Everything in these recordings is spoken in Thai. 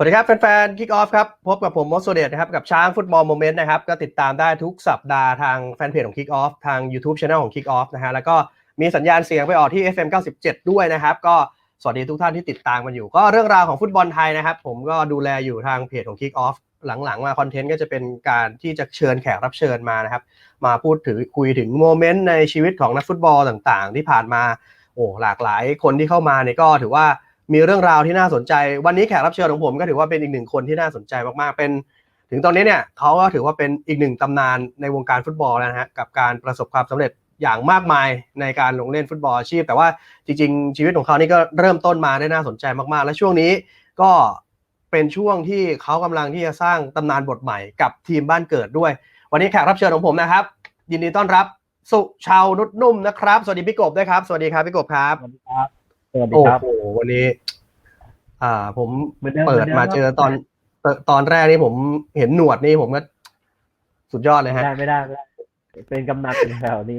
สวัสดีครับแฟนๆ Kick Off ครับพบกับผมมอสโซเดตนะครับกับช้างฟุตบอลโมเมนต์นะครับก็ติดตามได้ทุกสัปดาห์ทางแฟนเพจของ Kick Off ทาง YouTube Channel ของ Kick Off นะฮะแล้วก็มีสัญญาณเสียงไปออกที่ FM 97 ด้วยนะครับ ก็สวัสดีทุกท่านที่ติดตามกันอยู่ ก็เรื่องราวของฟุตบอลไทยนะครับ ผมก็ดูแลอยู่ทางเพจของ Kick Off หลังๆมาคอนเทนต์ก็จะเป็นการที่จะเชิญแขกรับเชิญมานะครับ มาพูดถึงคุยถึงโมเมนต์ในชีวิตของนักฟุตบอลต่างๆ ที่ผ่านมาโอ้หลากหลายคนที่เข้ามาเนี่ยก็ถือว่า มีเรื่องราวที่น่าสนใจ วันนี้แขกรับเชิญของผมก็ถือว่าเป็นอีกหนึ่งคนที่น่าสนใจมากๆ เป็น ถึงตอนนี้เนี่ยเขาก็ถือว่าเป็นอีกหนึ่งตำนานในวงการฟุตบอลนะฮะกับการประสบความสำเร็จอย่างมากมายในการลงเล่นฟุตบอลอาชีพ แต่ว่าจริง ๆ ชีวิตของเขานี่ก็เริ่มต้นมาได้น่าสนใจมากๆ และช่วงนี้ก็เป็นช่วงที่เขากำลังที่จะสร้างตำนานบทใหม่กับทีมบ้านเกิดด้วย วันนี้แขกรับเชิญของผมนะครับ ยินดีต้อนรับ สุชาวนุชนุ่มนะครับ สวัสดีพี่กบด้วยครับ สวัสดีครับพี่กบครับสวัสดีครับ วัสดีโอ้ครับ โหวันนี้ อ่า ผมหมือนดิมเปิดมาเจอตอนตอนตอนแรกนี่ผมเห็นหนวดนี่ผมก็สุดยอดเลยไม่ฮะ ได้ไม่ได้ไม่ได้ เป็นกำนันเป็นแถวนี้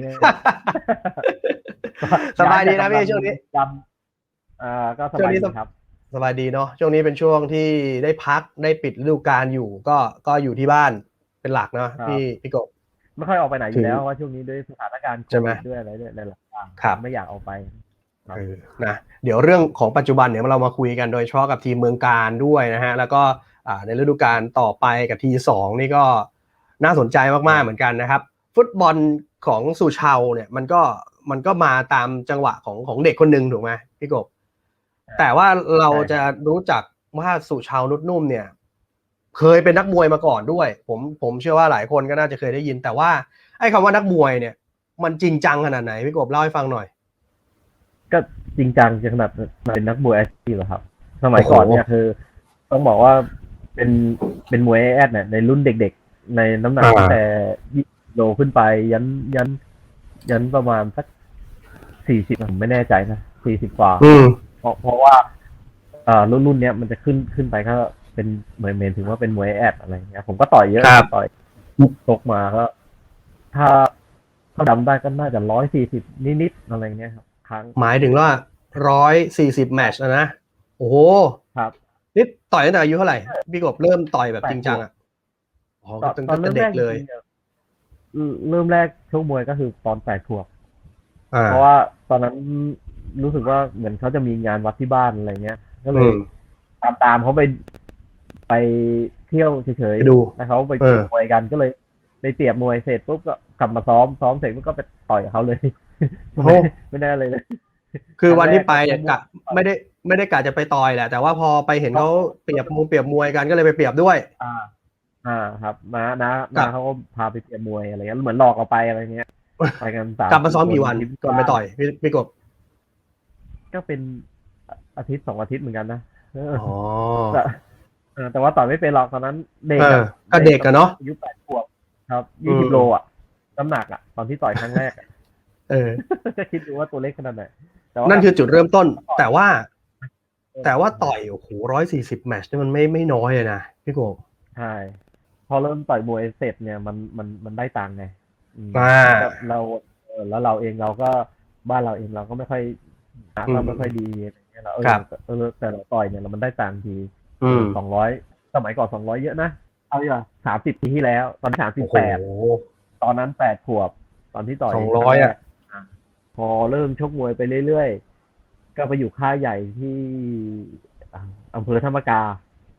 สบายดีนะพี่ช่วงนี้จำอ่าก็สช่วบางยนี้ดีสบ ครับ สบายดีเนาะช่วงนี้เป็นช่วงที่ได้พักได้ปิดฤดูกาลอยู่ ก็ก็อยู่ที่บ้านเป็นหลักเนาะครับ พี่พี่กบ ไม่ค่อยออกไปไหนอถึยู่งแล้วเพราะว่าช่วงนี้ด้วยสถานการณ์โคใช่ไหมวิดด้วยอะไรด้วยหลายๆอย่างครับ ไม่อยากออกไปครับเออ นะเดี๋ยวเรื่องของปัจจุบันเนี่ยเรามาคุยกันโดยเฉพาะกับทีมเมืองการด้วยนะฮะแล้วก็อ่าในฤดูกาลต่อไปกับทีสองนี่ก็น่าสนใจมากๆเหมือนกันนะครับ ฟุตบอลของสุชาวเนี่ยมันก็มันก็มาตามจังหวะของของเด็กคนหนึ่งถูกไหมพี่กบ แต่ว่าเราจะรู้จักว่าสุชาวนุชนุ่มเนี่ย เคยเป็นนักมวยมาก่อนด้วย ผมผมเชื่อว่าหลายคนก็น่าจะเคยได้ยิน แต่ว่าไอ้คำว่านักมวยเนี่ย มันจริงจังขนาดไหนพี่กบเล่าให้ฟังหน่อย ก็จริงจังจะขนาดเป็นนักมวยอาชีพเหรอครับ สมัยก่อนเนี่ยคือ ต้องบอกว่าเป็นเป็นมวยแอดเนี่ยในรุ่นเด็กๆ ในน้ำหนักอ่าตั้งแต่ยี่โลขึ้นไปยันยัน ยันประมาณสักสี่สิบผมไม่แน่ใจนะสี่สิบกว่าอืมเพราะเพราะว่าเอ่อรุ่นรุ่นเนี้ยมันจะขึ้นขึ้นไปก็เป็นเหมือนเมนถึงว่าเป็นมวยแอดอะไรเงี้ยผมก็ต่อยเยอะครับต่อยตกมาก็ ถ้าถ้าจำได้ก็น่าจะร้อยสี่สิบนิดๆอะไรเงี้ยครับ ครั้ง หมายถึงว่าร้อยสี่สิบแมตช์นะ โอ้โหครับนี่ต่อยตั้งแต่อายุเท่าไหร่พี่กบเริ่มต่อยแบบจริงจังอะอ๋อตอนตั้งตอนแต่เริ่มเด็แรกกเลยจริงๆอะเริ่มแรกชกมวยก็คือตอนแปดขวบอ่าเพราะว่าตอนนั้นรู้สึกว่าเหมือนเขาจะมีงานวัดที่บ้านอะไรเงี้ย ก็เลอืยมตามตามเขาไปไปเที่ยวเฉยไปดูๆแล้วเขาไปเอเตรีอยมมวยกันก็เลยไปเตรียมมวยเสร็จปุ๊บก็กลับมาซ้อมซ้อมเสร็จปุ๊บก็ไปต่อยกับเขาเลย โอ้โหไม่ได้เลยเลยคือวันที่ไปเนี่ยครั้กะงแรกไม่ได้ไม่ได้กะจะไปต่อยแหละ แต่ว่าพอไปเห็นเขาเปรียบมวยเปรียบมวยกันก็เลยไปเปรียบด้วย อ่า อ่าครับน้าน้าครัน้าบเขาก็พาไปเตรียมมวยอะไรเงี้ยเหมือนหลอกเราไปอะไรเงี้ยไปกันสามกลับมาซ้อมกี่วันคก่อนไปต่อยพี่พี่กบก็เป็นอาทิตย์สองอาทิตย์เหมือนกันนะเอออ๋อแต่เออแต่ว่าต่อยไม่เป็นหรอกตอนนั้นเด็กเออก็เด็กอะเนาะอายุแปดขวบครับอืยี่สิมบโลอะน้ำหนักอะ ตอนที่ต่อยครั้งแรกอะ เออจะคิดดูว่าตัวเล็กขนาดไหนแต่ว่านั่นคือจุดเริ่มต้น แต่ว่า แต่ว่าต่อยโอ้โหร้อยสี่สิบแมตช์นี่มันไม่ไม่น้อยเลยนะพี่กบใช่พอเริ่มต่อยมวยเสร็จเนี่ยมันมันมันได้ตังค์ไงอืมอ่าแล้วเราเออแล้วเราเองเราก็บ้านเราเองเราก็ไม่ค่อยหาอืมเราไม่ค่อยดีอะไรเงี้ยเราเออครับเออแต่เราต่อยเนี่ยเรามันได้ตังค์ทีอืมสองร้อยสมัยก่อนสองร้อยเยอะนะเอาดีกว่าสามสิบปีที่แล้ว ตอนสามสิบโอ้โหแปดตอนนั้นแปดขวบ ตอนที่ต่อยสองร้อยอะะพ อเริ่มชกมวยไปเรื่อยๆ ก็ไปอยู่ค่ายใหญ่ที่อ่าอำเภอธรรมกา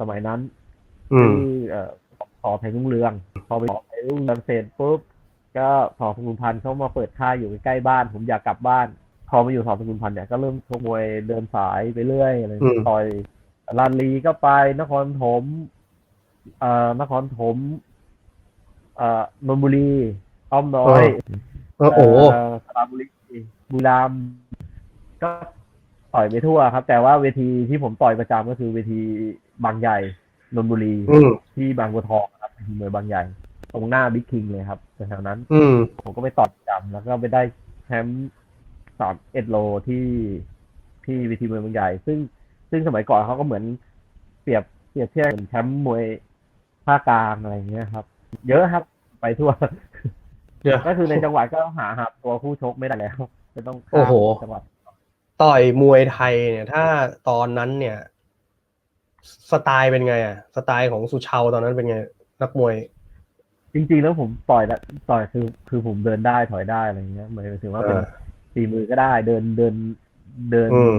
สมัยนั้นอืมที่เอ่อพอไทยรุ่งเรือง พอไปพอไทยรุ่งเรืองเสร็จปุ๊บก็พอสกุลพันธ์เขามาเปิดค่ายอยู่ใกล้ๆบ้าน ผมอยากกลับบ้าน พอมาอยู่สอสกุลพันธ์เนี่ยก็เริ่มชกมวยเดินสายไปเรื่อยอะไรอืมต่อยลานลีก็ไปนครถมเอ่อนครถมเอ่อนนทบุรีอ้อมน้อยเออโอ้โหเอ่อสระบุรี บุรีรัมย์ก็ต่อยไปทั่วครับ แต่ว่าเวทีที่ผมต่อยประจำก็คือเวทีบางใหญ่นนทบุรีอืม ที่บางบัวทองครับทีมมวยบางใหญ่ ตรงหน้าบิ๊กคิงเลยครับแถวๆนั้น อืม ผมก็ไปต่อยประจำแล้วก็ไปได้แชมป์สามเอ็ดโลที่ที่เวทีมวยบางใหญ่ ซึ่งซึ่งสมัยก่อนเขาก็เหมือนเปรียบเปรียบเทียบเหมือนแชมป์มวยภาคกลางอะไรอย่างเงี้ยครับ เยอะครับไปทั่ว เดี๋ยว ก็คือในจังหวัดก็หาหาตัวคู่ชกไม่ได้แล้วจะต้องข้ามโอ้โห จังหวัดต่อยมวยไทยเนี่ย ถ้าตอนนั้นเนี่ย สไตล์เป็นไงอะสไตล์ของสุชาวตอนนั้นเป็นไง นักมวย จริง ๆ แล้วผมต่อยละต่อยคือคือผมเดินได้ถอยได้อะไรเงี้ยหมายถึงว่าเป็นเออตีมือก็ได้ เดินเดินเดิน อืม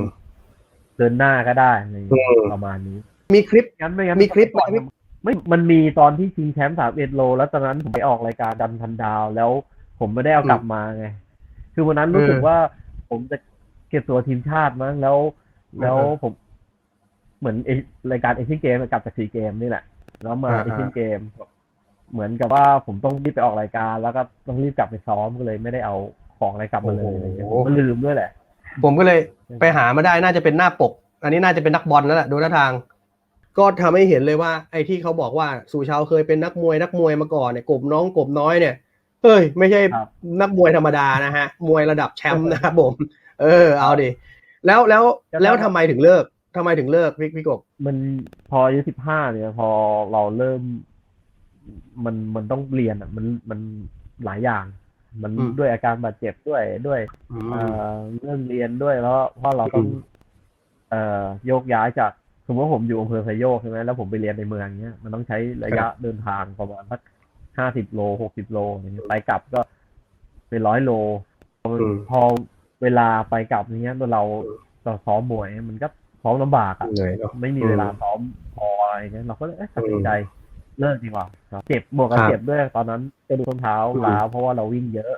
เดินหน้าก็ได้อะไรเงี้ยอืม ประมาณนี้มีคลิป งั้นไม่งั้นมีคลิปไหม ไม่มันมีตอนที่ชิงแชมป์สามเอ็ดโล แล้วตอนนั้นผมไปออกรายการดันพันดาว แล้วผมไม่ได้เอากลับมาไง คือวันนั้นรู้สึกเออว่าผมจะเก็บตัวทีมชาติมั้งแล้ว แล้วอ่าฮะผมเหมือนเอรายการเอเชียนเกมกลับจากซีเกมนี่แหละ แล้วมาอ่าเอเชียนเกมเหมือนกับว่าผมต้องรีบไปออกรายการ แล้วก็ต้องรีบกลับไปซ้อมก็เลยไม่ได้เอาของอะไรกลับมาเลยอะไรเงี้ยผมก็ลืมด้วยแหละ ผมก็เลยไปหามาได้น่าจะเป็นหน้าปก อันนี้น่าจะเป็นนักบอลนั่นแหละดูท่าทาง ก็ทำให้เห็นเลยว่าไอ้ที่เขาบอกว่าสุชาวเคยเป็นนักมวยนักมวยมาก่อนเนี่ยกบน้องกบน้อยเนี่ยเฮ้ยไม่ใช่ครับนักมวยธรรมดานะฮะมวยระดับแชมป์นะครับผม เออ เอาดิแล้วแล้วก็แล้วได้ทำไมถึงเลิกทำไมถึงเลิกพี่พี่กบมันพออายุสิบห้าเนี่ยพอเราเริ่ม มันมันต้องเรียนอะ มันมันหลายอย่าง มันอืมด้วยอาการบาดเจ็บด้วยด้วยเอ่อเรื่องเรียนด้วยแล้วเพราะเราต้องอืมเอ่อโยกย้ายจากส มมติว่าผมอยู่อำเภอไซโยกใช่ไหมแล้วผมไปเรียนในเมืองเนี้ยมันต้องใช้ระยะเดินทางประมาณสักห้าสิบโลหกสิบโลอย่างเงี้ยไปกลับก็เป็นร้อยโลพออืมพอเวลาไปกลับอย่างเงี้ยเราเราซ้อมมวยมันก็ซ้อมลำบากอะเหนื่อยเนาะไม่มีอืมเวลาซ้อมพออะไรเงี้ยเราก็เลยเอ๊ะตัดสินใจเลิกดีกว่าครับเจ็บบวกกับครับเจ็บด้วยตอนนั้นกระดูกส้นเท้าอืมล้าวเพราะว่าเราวิ่งเยอะ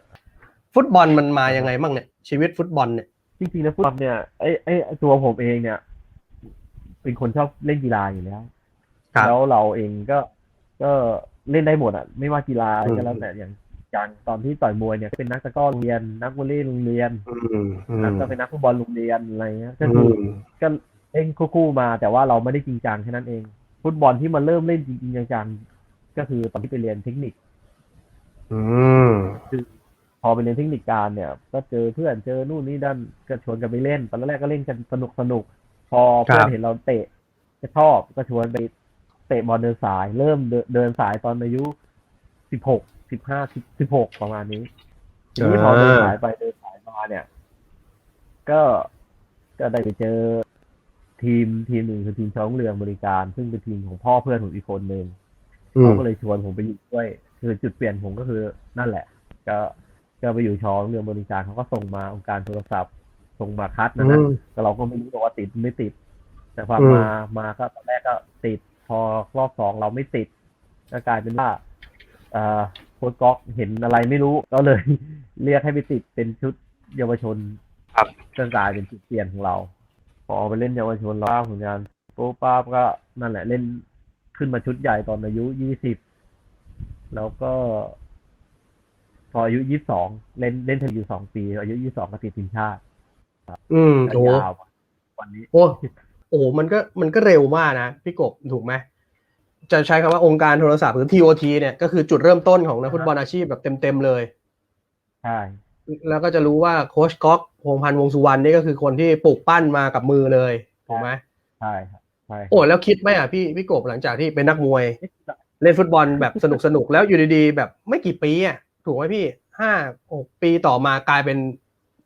ฟุตบอลมันมายังไงบ้างเนี่ยชีวิตฟุตบอลเนี่ยจริงๆนะฟุตบอลเนี่ยไอ้ไอ้ตัวผมเองเนี่ย เป็นคนชอบเล่นกีฬาอยู่แล้ว ครับ แล้วเราเองก็ก็เล่นได้หมดอะ ไม่ว่ากีฬาอะไรอืม ก็แล้วแต่อย่างอย่างตอนที่ต่อยมวยเนี่ยก็เป็นนักตะกร้อโรงเรียน นักวอลเลย์โรงเรียนอืมอืแล้วมก็เป็นนักฟุตบอลโรงเรียนอะไรเงี้ยก็อืคือม ก็เล่นคู่ๆมาแต่ว่าเราไม่ได้จริงจังแค่นั้นเอง ฟุตบอลที่มาเริ่มเล่นจริงๆจังๆก็คือตอนที่ไปเรียนเทคนิค อืม พอไปเรียนเทคนิคการเนี่ย ก็เจอเพื่อนเจอนู่นนี่นั่นก็ชวนกันไปเล่น ตอนแรกก็เล่นกันสนุกสนุกๆ พอเพื่อครันบเห็นเราเตะก็ชอบก็ชวนไปเตะบอลเดินสาย เริ่มเดินเดินสายตอนอายุสิบหกสิบห้าสิบหกประมาณนี้ทีนี้พอเดินสายไปเดินสายมาเนี่ย ก็ก็ได้ไปเจอทีมทีมหนึ่งคือทีมช้องเรืองบริการ ซึ่งเป็นทีมของพ่อเพื่อนผมอีกคนหนึ่งอืเขามก็เลยชวนผมไปอยู่ด้วย คือจุดเปลี่ยนผมก็คือนั่นแหละ ก็ก็ไปอยู่ช้องเรืองบริการเขาก็ส่งมาองค์การโทรศัพท์ส่ งมาคัดนะนะอืมแต่เราก็ไม่รู้หรอกว่าติดไม่ติด แต่พออืมมามาก็ตอนแรกก็ติด พอรอบสองเราไม่ติดก็กลายเป็นว่าเอ่อโค้ชก๊อกเห็นอะไรไม่รู้ก็เลยเรียกให้ไปติดเป็นชุดเยาวชนครับก็กลายเป็นจุดเปลี่ยนของเรา พอไปเล่นเยาวชนแล้วผลงานโป๊ป้าบก็นั่นแหละเล่นขึ้นมาชุดใหญ่ตอนอายุยี่สิบแล้วก็ พออายุยี่สิบสองเล่นเล่นเทนอยู่สองปี อายุยี่สิบสองก็ติดทีมชาติ อืมก็โอ้ยาวมาวันนี้โอ้โอ้โหมันก็มันก็เร็วมากนะพี่กบถูกไหมจะใช้คำว่าองค์การโทรศัพท์หรือ TOT เนี่ยก็คือจุดเริ่มต้นของนักฟุตบอลอาชีพแบบเต็มๆเลยใช่แล้วก็จะรู้ว่าโค้ชก๊อกพงษ์พันธ์วงสุวรรณนี่ก็คือคนที่ปลูกปั้นมากับมือเลยถูกไหมใช่ครับใช่ครับโอ้แล้วคิดไหมอะพี่พี่กบหลังจากที่เป็นนักมวย เล่นฟุตบอลแบบสนุกสนุกๆแล้วอยู่ดีๆ แบบไม่กี่ปีอะถูกไหมพี่ห้าหกปีต่อมากลายเป็น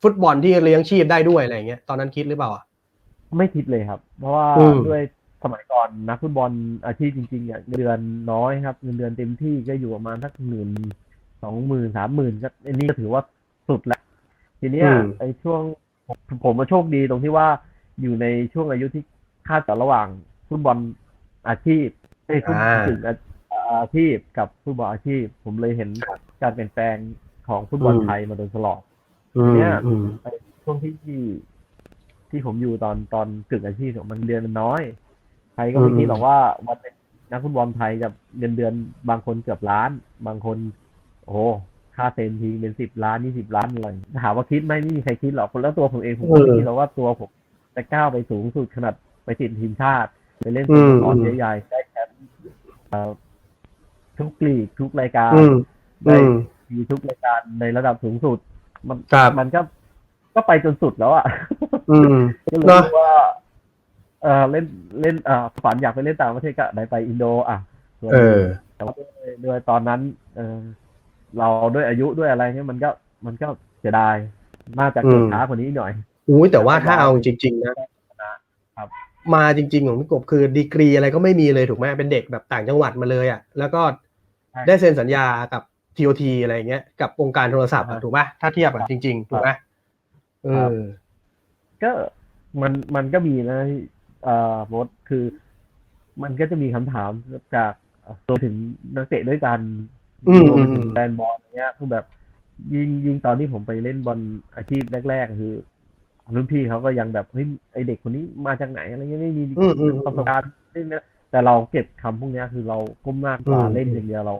ฟุตบอลที่เลี้ยงชีพได้ด้วยอะไรอย่างเงี้ยตอนนั้นคิดหรือเปล่าอะ ไม่คิดเลยครับ เพราะว่าอืม ด้วยสมัยก่อนนักฟุตบอลอาชีพจริงๆเนี่ยเงินเดือนน้อยครับเงินเดือนเต็มที่ก็อยู่ประมาณสักหมื่นสองหมื่นสามหมื่นก็อันนี้ก็ถือว่าสุดแล้วทีเนี้ยไอ้ช่วงผมผมมาโชคดีตรงที่ว่าอยู่ในช่วงอายุที่คาดต่อระหว่างฟุตบอลอาชีพไอ้ยฟุตบอลถึงอาชีพกับฟุตบอลอาชีพ ผมเลยเห็นการเปลี่ยนแปลงของฟุตบอลไทยมาโดยตลอดอืม เนี่ยอืมช่วงที่ที่ผมอยู่ตอนตอนกึ่งอาชีพเนี่ยมันเดือนมันน้อย ใครก็ไม่อืมคิดหรอกว่าวันหนึ่งนักฟุตบอลไทยจะเงินเดือนบางคนเกือบล้าน บางคน โอ้โหค่าเซ็นทีเป็นสิบล้านยี่สิบล้านอะไรถามว่าคิดไหมไม่มีใครคิดหรอกคนแล้วตัวผมเองผมก็ไม่คิดหรอกว่าตัวผมจะก้าวไปสูงสุดขนาดไปติดทีมชาติ ไปเล่นสโมสรใหญ่ๆได้แชมป์เอ่อทุกลีกทุกรายการอืมได้อืมมีทุกรายการในระดับสูงสุด มันครับ มันก็ก็ไปจนสุดแล้วอะ อืม ก็เลยเนอะ รู้ว่า เออเล่นเล่นเออฝันอยากไปเล่นต่างประเทศก็ไหนไปอินโดอะส่วนเออ แต่ว่าด้วยด้วยตอนนั้น เออเราด้วยอายุด้วยอะไรเนี่ยมันก็มันก็เสียดายน่าจะเกิดอืม ช้ากว่านี้หน่อย อุ้ยแต่ว่าถ้าเอาจริงๆนะมาจริง ๆ ของพี่กบคือดีกรีอะไรก็ไม่มีเลยถูกไหมเป็นเด็กแบบต่างจังหวัดมาเลยอะแล้วก็ใช่ได้เซ็นสัญญากับ TOT อะไรอย่างเงี้ยกับองค์การโทรศัพท์อะครับถูกป่ะถ้าเทียบอะจริง ๆ ถูกไหมเอครับอก็มันมันก็มีนะเอ่อมดคือ มันก็จะมีคำถามจากเอ่อรวมถึงนักเตะด้วยกันอืมรวมไปถึงอืมแฟนบอลอย่างเงี้ยคือแบบ ยิงยิงตอนที่ผมไปเล่นบอลอาชีพแรกๆคือรุ่นพี่เขาก็ยังแบบเฮ้ยไอเด็กคนนี้มาจากไหนอะไรเงี้ยไม่มีอืมอืมประสบการณ์นี่นะแต่เราเก็บคำพวกเนี้ยคือเราก้มหน้าตาอืมเล่นอย่างเดียวเรา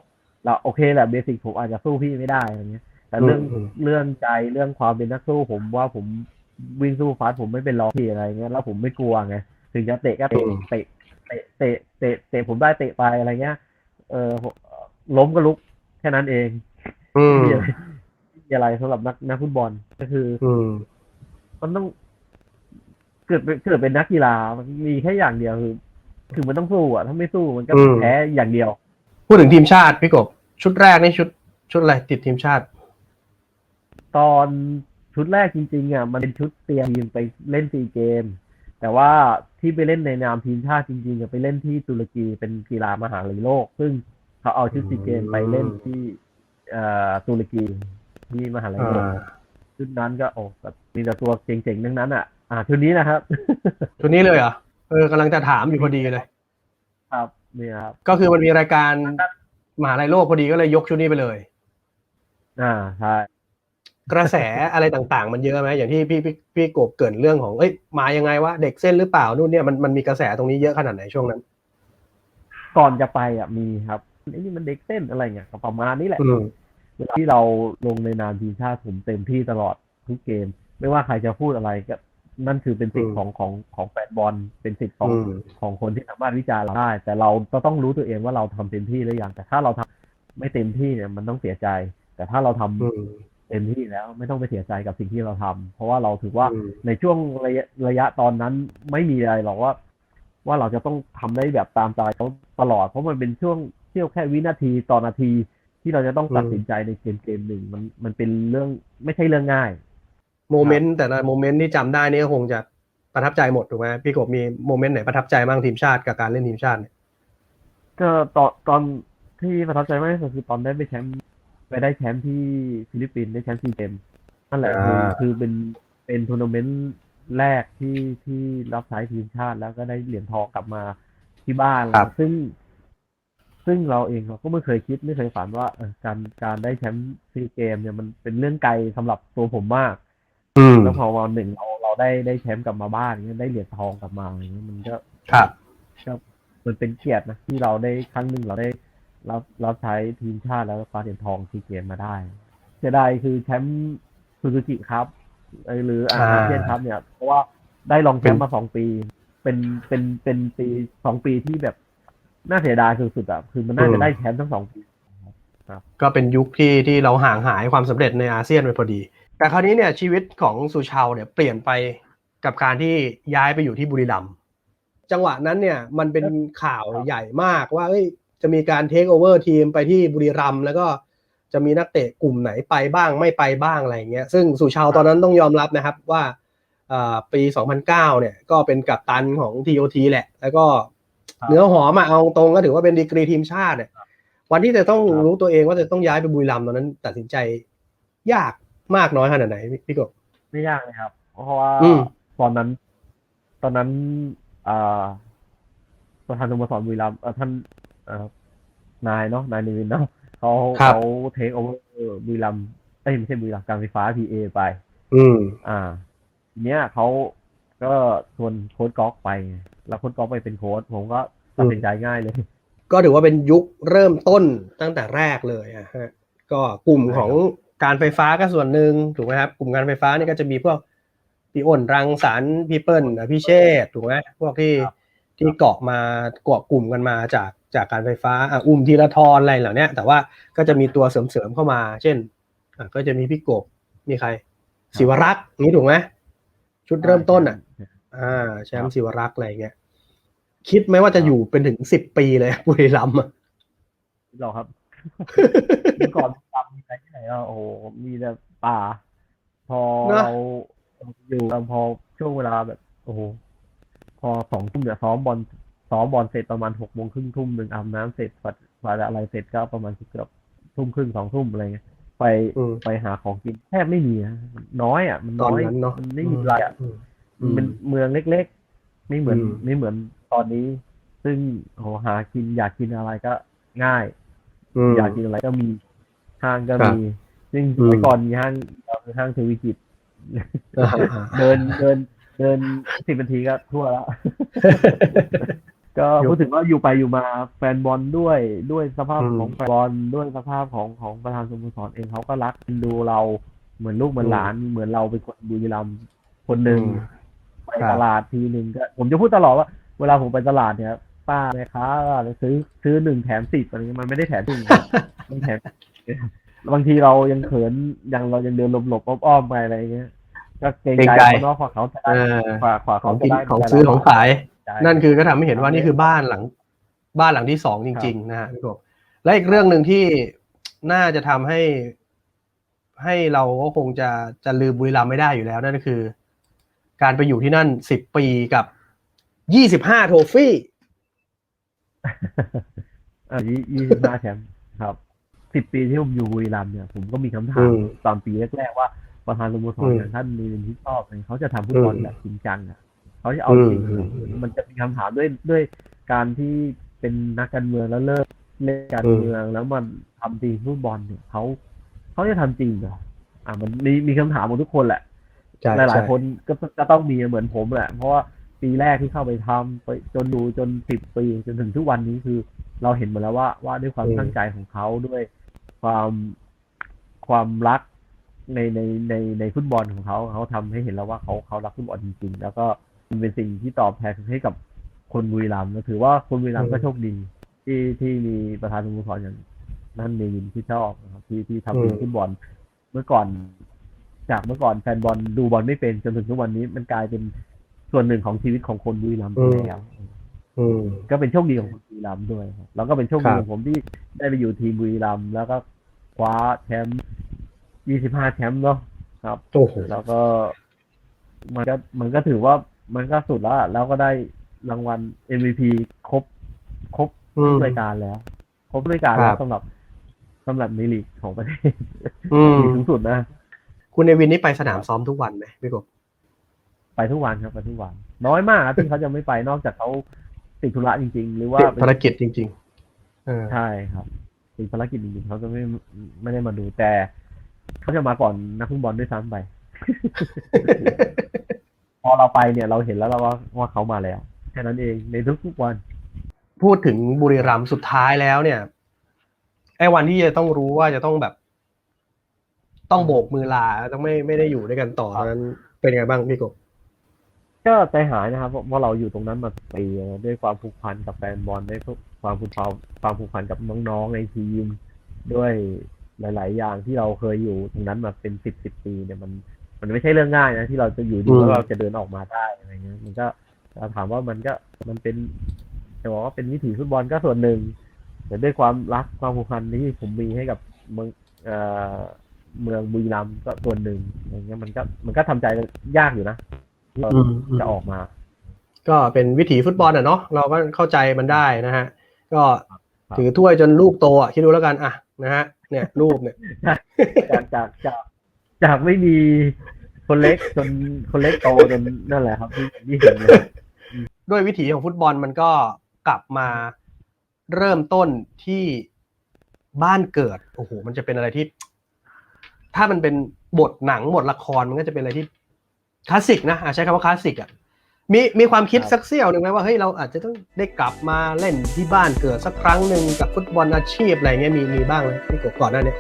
เราโอเคแหละเบสิกผมอาจจะสู้พี่ไม่ได้อะไรเงี้ย แต่เรื่องอืม เรื่องใจเรื่องความเป็นนักสู้ผมว่าผมวิ่งสู้ฟาสผมไม่เป็นรองพี่อะไรเงี้ยแล้วผมไม่กลัวไงถึงจะเตะก็เตะเตะเตะเตะเตะเตะผมได้เตะไปอะไรเงี้ย เออผมล้มก็ลุกแค่นั้นเองอืม ไม่มีอะไรไม่มีอะไรสำหรับนักนักฟุตบอลก็คือ อืม มันต้องเกิดเป็นเกิดเป็นนักกีฬามันมีแค่อย่างเดียวคือ คือมันต้องสู้อะ ถ้าไม่สู้มันก็อืม แพ้อย่างเดียว พูดถึงทีมชาติพี่กบ ชุดแรกนี่ชุดชุดอะไรติดทีมชาติ ตอนชุดแรกจริงๆอะมันเป็นชุดเตรียมทีมไปเล่นซีเกม แต่ว่าที่ไปเล่นในนามทีมชาติจริงๆอะไปเล่นที่ตุรกีเป็นกีฬามหาลัยโลก ซึ่งเขาเอาชุดซีเกมไปเล่นที่เอ่อตุรกีที่มหาลัยโลกอ่าชุดนั้นก็โอ้แบบมีแต่ตัวเจ๋งๆทั้งนั้นอะอ่าชุดนี้นะครับชุดนี้เลยเหรอเออกำลังจะถามอยู่พอดีเลย ครับเนี่ยครับก็คือมันมีรายการ มหาลัยโลกพอดีก็เลยยกชุดนี้ไปเลย อ่าใช่กระแสอะไรต่างๆ มันเยอะไหมอย่างที่พี่พี่พี่กบเกรินเรื่องของเอ้ยมายังไงวะเด็กเส้นหรือเปล่านู่นเนี่ยมันมันมีกระแสตรงนี้เยอะขนาดไหนช่วงนั้น ก่อนจะไปอะมีครับไอ้นี่มันเด็กเต้นอะไรเงี้ยก็ประมาณนี้แหละอืมเวลาที่เราลงในนามทีมชาติผมเต็มที่ตลอดทุกเกม ไม่ว่าใครจะพูดอะไรก็ นั่นคือเป็นสิทธิ์ของของของแฟนบอลเป็นสิทธิ์ของอืมของคนที่สามารถวิจารณ์เราได้ แต่เราก็ต้องรู้ตัวเองว่าเราทำเต็มที่หรือยังแต่ถ้าเราทำไม่เต็มที่เนี่ยมันต้องเสียใจ แต่ถ้าเราทำอืมเต็มที่แล้วไม่ต้องไปเสียใจกับสิ่งที่เราทำเพราะว่าเราถือว่าอืมในช่วงระยะระยะตอนนั้นไม่มีอะไรหรอกว่า ว่าเราจะต้องทำได้แบบตามใจเขาตลอด เพราะมันเป็นช่วงเที่ยวแค่วินาทีต่อนาทีที่เราจะต้องตัดสินใจในเกมเกมหนึ่งมันมันเป็นเรื่องไม่ใช่เรื่องง่าย โมเมนต์แต่ละโมเมนต์ที่จำได้นี่ก็คงจะประทับใจหมดถูกไหมพี่กบมีโมเมนต์ไหนประทับใจบ้างทีมชาติกับการเล่นทีมชาติเนี่ยก็ตอนตอนที่ประทับใจมากที่สุดคือตอนได้ไปแชมป์ไปได้แชมป์ที่ฟิลิปปินส์ได้แชมป์ซีเกมนั่นแหละคือคือเป็นเป็นทัวร์นาเมนต์แรกที่ที่รับใช้ทีมชาติแล้วก็ได้เหรียญทองกลับมาที่บ้านครับซึ่ง ซึ่งเราเองเราก็ไม่เคยคิดไม่เคยฝันว่าเออการการได้แชมป์ซีเกมเนี่ยมันเป็นเรื่องไกลสำหรับตัวผมมากอืม แล้วพอวันหนึ่งเราเราได้ได้แชมป์กลับมาบ้านอย่างเงี้ยได้เหรียญทองกลับมาอย่างเงี้ยมันก็ครับก็มันเป็นเกียรตินะที่เราได้ครั้งหนึ่งเราได้รับรับใช้ทีมชาติแล้วก็คว้าเหรียญทองซีเกมมาได้เสียดายคือแชมป์ซูซูกิครับเอ้ยหรืออาอ่าเซียนครับเนี่ย เพราะว่าได้รองแชมป์มาสองปี เป็นเป็นเป็นปีสองปีที่แบบน่าเสียดายสุดๆอะคือมันน่าจะได้แชมป์ทั้งสองปีก็เป็นยุคที่ที่เราห่างหายความสำเร็จในอาเซียนไปพอดี แต่คราวนี้เนี่ยชีวิตของสุชาวเนี่ยเปลี่ยนไปกับการที่ย้ายไปอยู่ที่บุรีรัมย์จังหวะนั้นเนี่ยมันเป็นข่าวใหญ่มากว่าจะมีการเทคโอเวอร์ทีมไปที่บุรีรัมย์แล้วก็จะมีนักเตะกลุ่มไหนไปบ้างไม่ไปบ้างอะไรเงี้ยซึ่งสุชาวตอนนั้นต้องยอมรับนะครับว่าเอ่อปี 2009 เนี่ยก็เป็นกัปตันของ TOT แหละ แล้วก็เนื้อหอมอะเอาตรงก็ถือว่าเป็นดีกรีทีมชาติเนี่ยวันที่จะต้องรู้ตัวเองว่าจะต้องย้ายไปบุรีรัมย์ตอนนั้นตัดสินใจยาก มากน้อยขนาดไหนพี่พี่กบ ไม่ยากเลยครับ เพราะว่าอืม ตอนนั้น ตอนนั้นอ่าประธานสโมสรบุรีรัมย์เอ่อท่านเอ่อนายเนาะนายนิวินเนาะเขาครับ เขาเทคโอเวอร์บุรีรัมย์เอ้ยไม่ใช่บุรีรัมย์การไฟฟ้าพีเอไป อืม อ่าทีเนี้ยเขาก็ชวนโค้ชก๊อกไปไงแล้วโค้ชก๊อกไปเป็นโค้ชผมก็ตัดสินใจง่ายเลย ก็ถือว่าเป็นยุคเริ่มต้นตั้งแต่แรกเลยอะฮะ ก็กลุ่มของ การไฟฟ้าก็ส่วนหนึ่งถูกไหมครับ กลุ่มการไฟฟ้านี่ก็จะมีพวกพี่อ้นรังสรรค์พี่เปิ้ลอภิเชษฐ์ถูกไหมพวกที่ครับที่เกาะมาเกาะกลุ่มกันมาจากจากการไฟฟ้าอะอุ้มธีรทรอะไรเหล่าเนี้ยแต่ว่าก็จะมีตัวเสริมๆเข้ามา เช่นอะก็จะมีพี่กบมีใคร ศิวรักษ์นี่ถูกไหมชุดเริ่มต้นอะ อ่าแชมป์ศิวรักษ์อะไรเงี้ยคิดไหมว่าจะอยู่เป็นถึงสิบปีเลยบุรีรัมย์อะหรอครับเมื่อก่อนจำ มีอะไรที่ไหนอะโอ้โหมีแต่ป่า พอเนอะเราอยู่เราพอช่วงเวลาแบบ โอ้โหพอสองทุ่มเนี่ยซ้อมบอลซ้อมบอลเสร็จประมาณหกโมงครึ่งทุ่มหนึ่งอาบน้ำเสร็จปัดปัดอะไรเสร็จก็ประมาณเกือบทุ่มครึ่งสองทุ่มอะไรเงี้ยไปอืม ไปหาของกินแทบไม่มีนะน้อยอะมันตอนน้อยนั้นเนาะมันไม่มีอะไรอะ อืม มันเป็นเมืองเล็กๆ ไม่เหมือนอืม ไม่เหมือนตอนนี้ ซึ่งโหหากินอยากกินอะไรก็ง่ายมอยากกินอะไรก็มี ห้างก็ครับมีซึ่งอืมเมื่อก่อนมีห้างเราคือห้างเทวีกิจอ่าอ่าเดินเดินเดินสิบนาทีก็ทั่วแล้วก็อยู่พูดถึงว่าอยู่ไปอยู่มาแฟนบอลด้วยด้วยสภาพอืมของแฟนบอลด้วยสภาพของของประธานสโมสรเองเขาก็รักเอ็นดูเราเหมือนลูกเหมือนหลาน เหมือนเราเป็นคนบุรีรัมย์คนหนึ่งอืมไปครับตลาดทีหนึ่งก็ ผมจะพูดตลอดว่า เวลาผมไปตลาดเนี่ยป้าแม่ค้าก็ซื้อซื้อหนึ่งแถมสิบอะไรเงี้ยมันไม่ได้แถมหนึ่งมันแถม บางทีเรายังเขินยังเรายังเดินหลบๆอ้อมๆไปอะไรเงี้ยก็เกรงเกรงใจใจเขาเนาะกว่าเขาจะได้เออกว่ากว่าขอเขางจะกินได้ของซื้อของขาย ใช่ นั่นคือก็ทำให้เห็นว่านี่คือบ้านหลัง บ้านหลังที่สองจริง ๆ นะฮะพี่กบและอีกเรื่องหนึ่งที่น่าจะทำให้ ให้เราก็คงจะจะลืมบุรีรัมย์ไม่ได้อยู่แล้ว นั่นก็คือ การไปอยู่ที่นั่นสิบปีกับยี่สิบห้าโทฟี่อ่ายี่ยี่สิบห้าแชมป์ครับ สิบปีที่ผมอยู่บุรีรัมย์เนี่ย ผมก็มีคำถามอืมตอนปีแรกๆว่าประธานสโมสรอืมอย่างท่านมีนที่ชอบเนี่ยเขาจะทำฟุตบอลอืมแบบจริงจังอะเขาจะเอาจริงอืมอืมมันจะมีคำถามด้วยด้วยการที่เป็นนักการเมืองแล้วเลิกเล่นการเมืองแล้วมันทำจริงฟุตบอลเนี่ยเขาเขาจะทำจริงเหรออ่ามันมีมีคำถามของทุกคนแหละใช่หลายใช่ๆคนก็ก็ต้องมีเหมือนผมแหละ เพราะว่าปีแรกที่เข้าไปทำไปจนดูจนสิบปีจนถึงทุกวันนี้คือ เราเห็นหมดแล้วว่าว่าด้วยความตั้งใจของเขาด้วย ความความรักในในในในฟุตบอลของเขาเขาทำให้เห็นแล้วว่าเขาเขารักฟุตบอลจริงๆ แล้วก็มันเป็นสิ่งที่ตอบแทนให้กับคนบุรีรัมย์ก็ถือว่าคนบุรีรัมย์ก็โชคดี ที่ที่มีประธานสโมสรอย่างนั่นเนวินที่ชอบนะครับที่ที่ทำเป็นฟุตบอลเมื่อก่อน จากเมื่อก่อนแฟนบอลดูบอลไม่เป็นจนถึงทุกวันนี้มันกลายเป็นส่วนหนึ่งของชีวิตของคนบุรีรัมย์ไปแล้วอืม ก็เป็นโชคดีของคนบุรีรัมย์ด้วยครับแล้วก็เป็นโชคดีครับของผมที่ได้ไปอยู่ทีมบุรีรัมย์แล้วก็คว้าแชมป์25แชมป์เนาะครับโอ้โหแล้วก็ มันก็มันก็ถือว่ามันก็สุดแล้วอะแล้วก็ได้รางวัล MVP ครบ ครบอืมทุกรายการแล้ว ครบทุกรายการแล้ครัวบสำหรับสำหรับในลีกของประเทศอืมลีกสูงสุดนะ คุณเนวินนี่ไปสนามซ้อมทุกวันไหมพี่กบไปทุกวันครับไปทุกวัน น้อยมากครับที่เขาจะไม่ไปนอกจากเขา ติดธุระจริง ๆ หรือว่าติดเป็นภารกิจจริง ๆ เออใช่ครับติดภารกิจจริงๆเขาจะไม่ไม่ได้มาดูแต่เขาจะมาก่อนนักฟุตบอลด้วยซ้ำไป พอเราไปเนี่ยเราเห็นแล้วเราว่าว่าเขามาแล้วแค่นั้นเองในทุกๆวัน พูดถึงบุรีรัมย์สุดท้ายแล้วเนี่ยไอ้วันที่จะต้องรู้ว่าจะต้องแบบ ต้องโบกมือลาต้องไม่ไม่ได้อยู่ด้วยกันต่อตอนนั้นเป็นยังไงบ้างพี่กบ ก็ใจหายนะครับเพราะเพราะเราอยู่ตรงนั้นมาปีด้วยความผูกพันกับแฟนบอลด้วยความผูกพันความผูกพันกับน้องๆในทีม ด้วยหลาย ๆ อย่างที่เราเคยอยู่ตรงนั้นมาเป็นสิบสิบปีเนี่ยมันมันไม่ใช่เรื่องง่ายนะที่เราจะอยู่ดีอืมแล้วเราจะเดินออกมาได้อะไรเงี้ยมันก็เราถามว่ามันก็มันเป็นจะบอกว่าเป็นวิถีฟุตบอลก็ส่วนหนึ่ง แต่ด้วยความรักความผูกพันที่ผมมีให้กับเมืองเอ่อเมืองบุรีรัมย์ก็ส่วนหนึ่งอย่างเงี้ยมันก็มันก็ทำใจยากอยู่นะ ที่เราจะออกมา ก็เป็นวิถีฟุตบอลอะเนาะเราก็เข้าใจมันได้นะฮะ ก็ครับถือถ้วยจนลูกโตอะคิดดูแล้วกันอะนะฮะ เนี่ยรูปเนี่ยจากจากจากจากไม่มีคนเล็กจนคนเล็กโตจนนั่นแหละครับที่ที่เห็นเลยด้วยวิถีของฟุตบอลมันก็กลับมาเริ่มต้นที่บ้านเกิดโอ้โหมันจะเป็นอะไรที่ ถ้ามันเป็นบทหนังบทละครมันก็จะเป็นอะไรที่ คลาสสิกนะอะใช้คำว่าคลาสสิกอะมีมีความคิดครับสักเสี้ยวหนึ่งไหมว่าเฮ้ยเราอาจจะต้องได้กลับมาเล่นที่บ้านเกิดสักครั้งหนึ่งกับฟุตบอลอาชีพอะไรเงี้ยมีมีบ้างไหมพี่กบก่อนหน้าเนี้ย